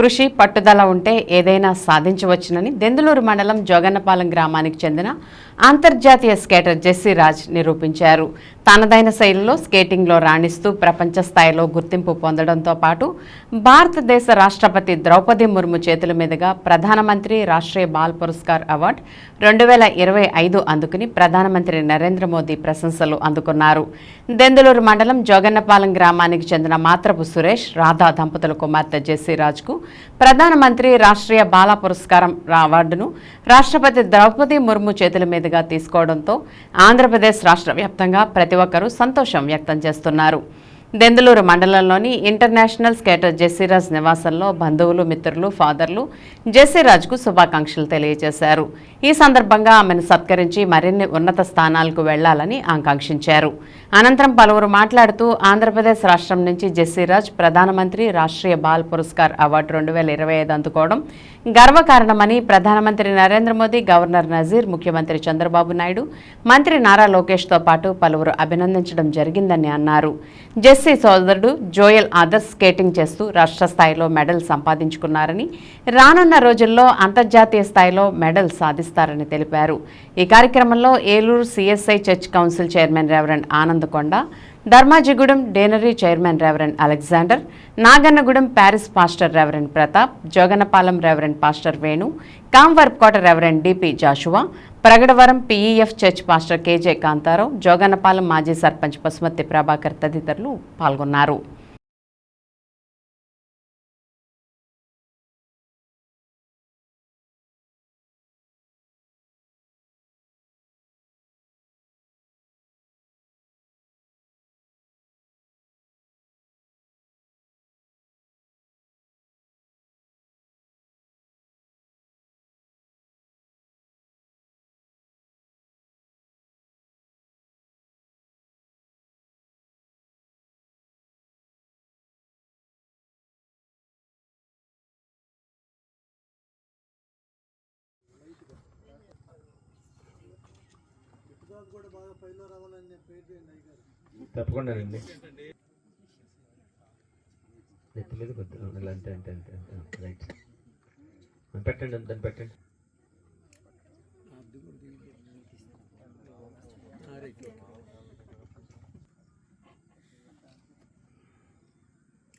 కృషి పట్టుదల ఉంటే ఏదైనా సాధించవచ్చునని దెందులూరు మండలం జోగన్నపాలెం గ్రామానికి చెందిన అంతర్జాతీయ స్కేటర్ జెస్సీ రాజ్ నిరూపించారు. తనదైన శైలిలో స్కేటింగ్లో రాణిస్తూ ప్రపంచ స్థాయిలో గుర్తింపు పొందడంతో పాటు భారతదేశ రాష్ట్రపతి ద్రౌపది ముర్ము చేతుల మీదుగా ప్రధానమంత్రి రాష్ట్రీయ బాల్ పురస్కార్ అవార్డు రెండు వేల ఇరవై ఐదు అందుకుని ప్రధానమంత్రి నరేంద్ర మోదీ ప్రశంసలు అందుకున్నారు. దెందులూరు మండలం జోగన్నపాలెం గ్రామానికి చెందిన మాత్రపు సురేష్ రాధా దంపతుల కుమార్తె జెస్సీ రాజ్కు ప్రధానమంత్రి రాష్ట్రీయ బాల పురస్కారం అవార్డును రాష్ట్రపతి ద్రౌపది ముర్ము చేతుల మీదుగా తీసుకోవడంతో ఆంధ్రప్రదేశ్ రాష్ట్ర వ్యాప్తంగా ప్రతి ఒక్కరూ సంతోషం వ్యక్తం చేస్తున్నారు. దెందలూరు మండలంలోని ఇంటర్నేషనల్ స్కేటర్ జెస్సీరాజ్ నివాసంలో బంధువులు మిత్రులు ఫాదర్లు జెస్సీరాజ్కు శుభాకాంక్షలు తెలియజేశారు. ఈ సందర్భంగా ఆమెను సత్కరించి మరిన్ని ఉన్నత స్థానాలకు వెళ్ళాలని ఆకాంక్షించారు. అనంతరం పలువురు మాట్లాడుతూ ఆంధ్రప్రదేశ్ రాష్ట్రం నుంచి జెస్సీరాజ్ ప్రధానమంత్రి రాష్ట్రీయ బాల్ పురస్కార్ అవార్డు రెండు వేల ఇరవై ఐదు అందుకోవడం గర్వకారణమని ప్రధానమంత్రి నరేంద్ర మోదీ గవర్నర్ నజీర్ ముఖ్యమంత్రి చంద్రబాబు నాయుడు మంత్రి నారా లోకేష్తో పాటు పలువురు అభినందించడం జరిగిందని అన్నారు. జెస్సీ సోదరుడు జోయల్ ఆదర్శ్ స్కేటింగ్ చేస్తూ రాష్ట్ర స్థాయిలో మెడల్ సంపాదించుకున్నారని రానున్న రోజుల్లో అంతర్జాతీయ స్థాయిలో మెడల్ సాధిస్తారని తెలిపారు. ఈ కార్యక్రమంలో Eluru CSI church council chairman reverend Anandakonda Dharmajigudem deanery chairman reverend Alexander Nagannagudem parish pastor reverend Pratap Joganapalem reverend pastor Venu Kamavarkota reverend DP Joshua Pragadavaram PEF church pastor KJ Kantharao Jogannapalem మాజీ సర్పంచ్ పసుమతి ప్రభాకర్ తదితరులు పాల్గొన్నారు. తప్పకుండా రండి. నెత్తి మీద కొద్దిగా అంటే అంటే అంటే అంటే. రైట్. పెట్టండి దాన్ని పెట్టండి.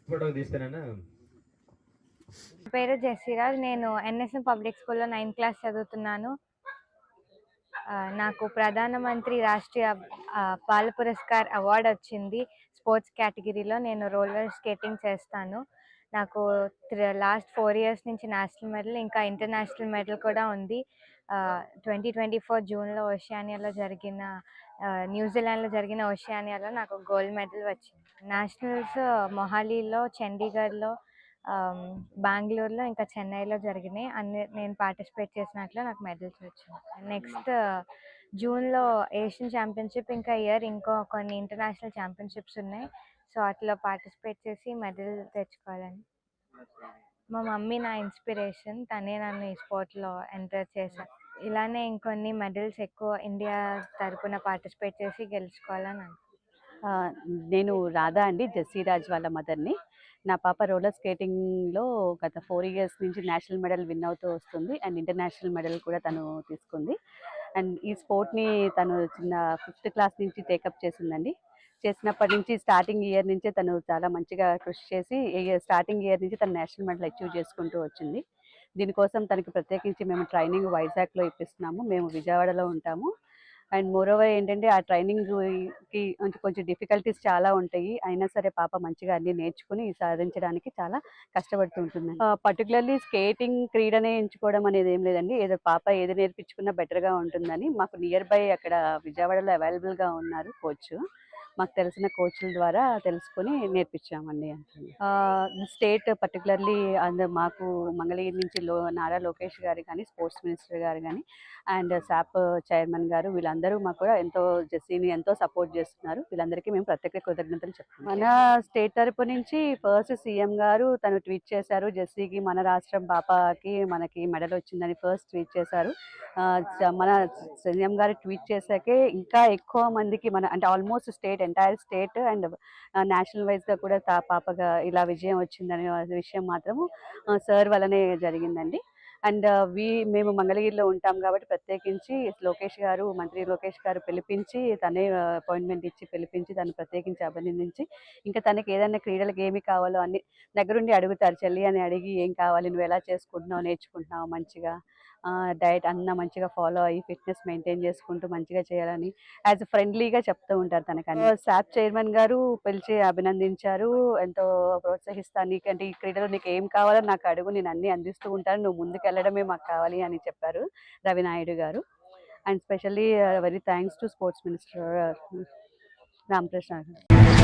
ఫోటో తీస్తానన్నా నా పేరు జెస్సీరాజ్ నేను ఎన్ఎస్ఎం పబ్లిక్ స్కూల్లో నైన్త్ క్లాస్ చదువుతున్నాను. నాకు ప్రధానమంత్రి రాష్ట్రీయ బాల పురస్కార్ అవార్డు వచ్చింది. స్పోర్ట్స్ కేటగిరీలో నేను రోలర్ స్కేటింగ్ చేస్తాను. నాకు లాస్ట్ ఫోర్ ఇయర్స్ నుంచి నేషనల్ మెడల్ ఇంకా ఇంటర్నేషనల్ మెడల్ కూడా ఉంది. ట్వంటీ ట్వంటీ ఫోర్ జూన్లో ఓషియానియాలో జరిగిన న్యూజిలాండ్లో జరిగిన ఓషియానియాలో నాకు గోల్డ్ మెడల్ వచ్చింది. నేషనల్స్ మొహాలీలో చండీగఢ్లో బెంగళూరులో ఇంకా చెన్నైలో జరిగినాయి. అన్ని నేను పార్టిసిపేట్ చేసినట్లు నాకు మెడల్స్ వచ్చినాయి. నెక్స్ట్ జూన్లో ఏషియన్ ఛాంపియన్షిప్ ఇంకా ఇయర్ ఇంకో కొన్ని ఇంటర్నేషనల్ ఛాంపియన్షిప్స్ ఉన్నాయి. సో వాటిలో పార్టిసిపేట్ చేసి మెడల్ తెచ్చుకోవాలని. మా మమ్మీ నా ఇన్స్పిరేషన్. తనే నన్ను ఈ స్పోర్ట్లో ఎంటర్ చేశాను ఇలానే ఇంకొన్ని మెడల్స్ ఎక్కువ ఇండియా తరపున పార్టిసిపేట్ చేసి గెలుచుకోవాలని నేను రాధా అండి. జస్సీరాజ్ వాళ్ళ మదర్ని. నా పాప రోలర్ స్కేటింగ్లో గత ఫోర్ ఇయర్స్ నుంచి నేషనల్ మెడల్ విన్ అవుతూ వస్తుంది. అండ్ ఇంటర్నేషనల్ మెడల్ కూడా తను తీసుకుంది. అండ్ ఈ స్పోర్ట్ని తను చిన్న ఫిఫ్త్ క్లాస్ నుంచి టేకప్ చేసిందండి. చేసినప్పటి నుంచి స్టార్టింగ్ ఇయర్ నుంచే తను చాలా మంచిగా కృషి చేసి స్టార్టింగ్ ఇయర్ నుంచి తను నేషనల్ మెడల్ అచీవ్ చేసుకుంటూ వచ్చింది. దీనికోసం తనకి ప్రత్యేకించి మేము ట్రైనింగ్ వైజాగ్లో ఇప్పిస్తున్నాము. మేము విజయవాడలో ఉంటాము. అండ్ మోరోవర్ ఏంటంటే ఆ ట్రైనింగ్కి కొంచెం డిఫికల్టీస్ చాలా ఉంటాయి. అయినా సరే పాప మంచిగా అన్ని నేర్చుకుని సాధించడానికి చాలా కష్టపడుతూ ఉంటుంది. పర్టికులర్లీ స్కేటింగ్ క్రీడనే ఎంచుకోవడం అనేది ఏం లేదండి. ఏదో పాప ఏది నేర్పించుకున్నా బెటర్గా ఉంటుందని మాకు నియర్ బై అక్కడ విజయవాడలో అవైలబుల్గా ఉన్నారు కోచ్ మాకు తెలిసిన కోచ్ల ద్వారా తెలుసుకొని నేర్పించామండి స్టేట్ పర్టికులర్లీ అంద మాకు మంగళగిరి నుంచి లో నారా లోకేష్ గారు కానీ స్పోర్ట్స్ మినిస్టర్ గారు కానీ అండ్ శాప్ చైర్మన్ గారు వీళ్ళందరూ మాకు కూడా ఎంతో జెస్సీని ఎంతో సపోర్ట్ చేస్తున్నారు. వీళ్ళందరికీ మేము ప్రత్యేక కృతజ్ఞతలు చెప్తున్నాం. మన స్టేట్ తరపు నుంచి ఫస్ట్ సీఎం గారు తను ట్వీట్ చేశారు జెస్సీకి మన రాష్ట్రం పాపకి మనకి మెడల్ వచ్చిందని ఫస్ట్ ట్వీట్ చేశారు. మన సీఎం గారు ట్వీట్ చేశాకే ఇంకా ఎక్కువ మందికి మన అంటే almost state entire state and national వైజ్గా కూడా తా పాపగా ఇలా విజయం వచ్చిందనే విషయం మాత్రము సార్ వల్లనే జరిగిందండి. అండ్ వి మేము మంగళగిరిలో ఉంటాం కాబట్టి ప్రత్యేకించి లోకేష్ గారు మంత్రి లోకేష్ గారు పిలిపించి తనే అపాయింట్మెంట్ ఇచ్చి పిలిపించి తను ప్రత్యేకించి అభినందించి ఇంకా తనకి ఏదైనా క్రీడలకు ఏమి కావాలో అన్ని దగ్గరుండి అడుగుతారు చెల్లి అని అడిగి ఏం కావాలి నువ్వు ఎలా చేసుకుంటున్నావు నేర్చుకుంటున్నావు మంచిగా డైట్ అన్న మంచిగా ఫాలో అయ్యి ఫిట్నెస్ మెయింటైన్ చేసుకుంటూ మంచిగా చేయాలని యాజ్ ఫ్రెండ్లీగా చెప్తూ ఉంటారు తనకని. స్టాఫ్ చైర్మన్ గారు పిలిచి అభినందించారు ఎంతో ప్రోత్సహిస్తాను. నీకంటే ఈ క్రీడలో నీకు ఏం కావాలో నాకు అడుగు నేను అన్ని అందిస్తూ ఉంటాను. నువ్వు ముందుకు వెళ్ళడమే మాకు కావాలి అని చెప్పారు రవినాయుడు గారు. And specially very thanks to sports minister Ramakrishna గారు.